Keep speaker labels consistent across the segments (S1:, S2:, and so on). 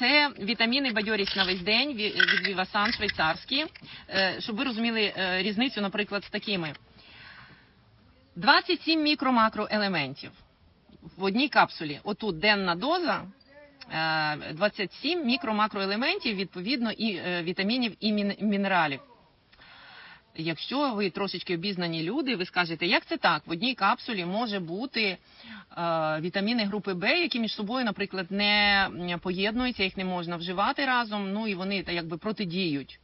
S1: Це вітаміни бадьорість на весь день від Вівасан швейцарські. Е, Щоб ви розуміли е, різницю, наприклад, з такими. 27 мікро-макроелементів в одній капсулі. Отут денна доза. е, 27 мікро-макроелементів, відповідно, і е, вітамінів і мін- мінералів. Якщо ви трошечки обізнані люди, ви скажете, як це так? В одній капсулі може бути е, вітаміни групи Б, які між собою, наприклад, не поєднуються, їх не можна вживати разом. Ну і вони та якби протидіють.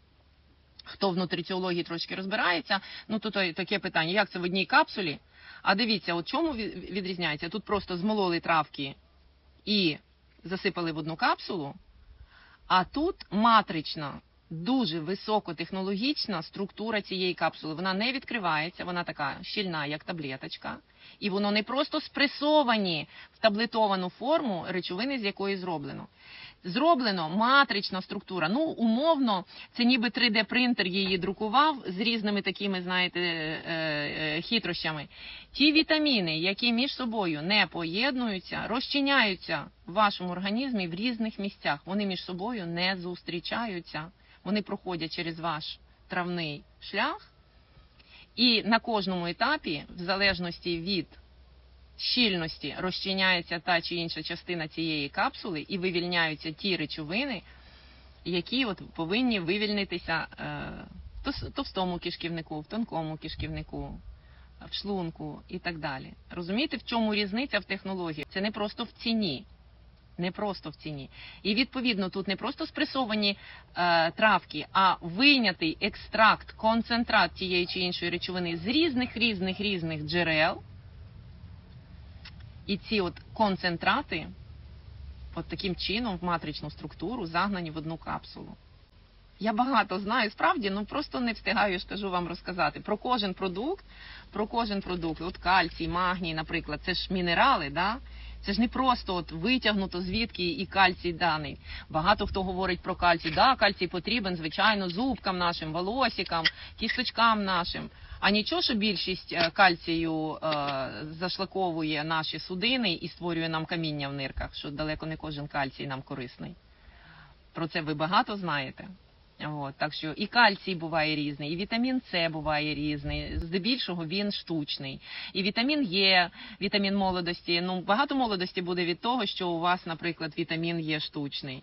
S1: Хто в нутриціології трошки розбирається, ну то, то таке питання: як це в одній капсулі? А дивіться, от чому відрізняється? Тут просто змололи травки і засипали в одну капсулу, а тут матрична, дуже високотехнологічна структура цієї капсули. Вона не відкривається, вона така щільна, як таблеточка. І воно не просто спресовані в таблетовану форму речовини, з якої зроблено. Зроблено матрична структура. Ну, умовно, це ніби 3D-принтер її друкував з різними такими, знаєте, е, е, хитрощами. Ті вітаміни, які між собою не поєднуються, розчиняються в вашому організмі в різних місцях. Вони між собою не зустрічаються. Вони проходять через ваш травний шлях. І на кожному етапі, в залежності від щільності, розчиняється та чи інша частина цієї капсули і вивільняються ті речовини, які от повинні вивільнитися е, в товстому кишківнику, в тонкому кишківнику, в шлунку і так далі. Розумієте, в чому різниця в технології? Це не просто в ціні. Не просто в ціні. І відповідно тут не просто спресовані е, травки, а вийнятий екстракт, концентрат тієї чи іншої речовини з різних різних різних джерел. І ці от концентрати, от таким чином, в матричну структуру загнані в одну капсулу. Я багато знаю, справді, ну просто не встигаю, я ж кажу вам розказати. Про кожен продукт, про кожен продукт, от кальцій, магній, наприклад, це ж мінерали, да? Це ж не просто от витягнуто звідки і кальцій даний. Багато хто говорить про кальцій. Да, кальцій потрібен, звичайно, зубкам нашим, волосикам, кісточкам нашим. А нічого, що більшість е, кальцію е, зашлаковує наші судини і створює нам каміння в нирках, що далеко не кожен кальцій нам корисний. Про це ви багато знаєте. От, так що і кальцій буває різний, і вітамін С буває різний. Здебільшого він штучний. І вітамін Е, вітамін молодості. Ну багато молодості буде від того, що у вас, наприклад, вітамін Е штучний.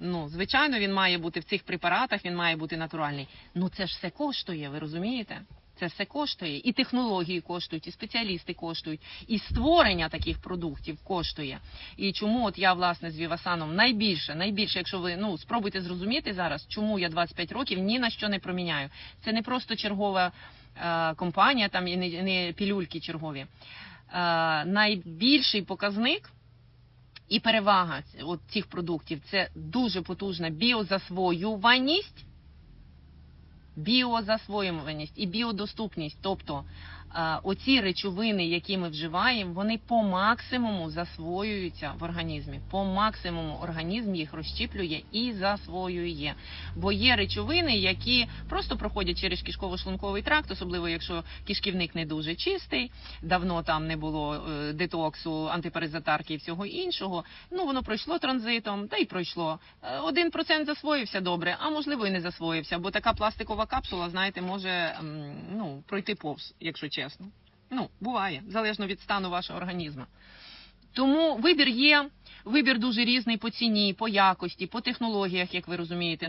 S1: Ну, звичайно, він має бути в цих препаратах, він має бути натуральний. Ну це ж все коштує, ви розумієте? Це все коштує, і технології коштують, і спеціалісти коштують, і створення таких продуктів коштує. І чому от я власне з Вівасаном найбільше, найбільше, якщо ви ну спробуйте зрозуміти зараз, чому я 25 років ні на що не проміняю. Це не просто чергова е, компанія, там і не, не пілюльки чергові. Е, найбільший показник. І перевага от цих продуктів це дуже потужна біозасвоюваність, біозасвоюваність і біодоступність. Тобто оці речовини, які ми вживаємо, вони по максимуму засвоюються в організмі. По максимуму організм їх розщіплює і засвоює. Бо є речовини, які просто проходять через кишково-шлунковий тракт, особливо якщо кишківник не дуже чистий, давно там не було е, детоксу, антипаразитарки і всього іншого. Ну воно пройшло транзитом, та й пройшло. Е, Один процент засвоївся добре, а можливо і не засвоївся, бо така пластикова капсула, знаєте, може ну, пройти повз, якщо чесно. Ну, буває, залежно від стану вашого організму. Тому вибір є, вибір дуже різний по ціні, по якості, по технологіях, як ви розумієте.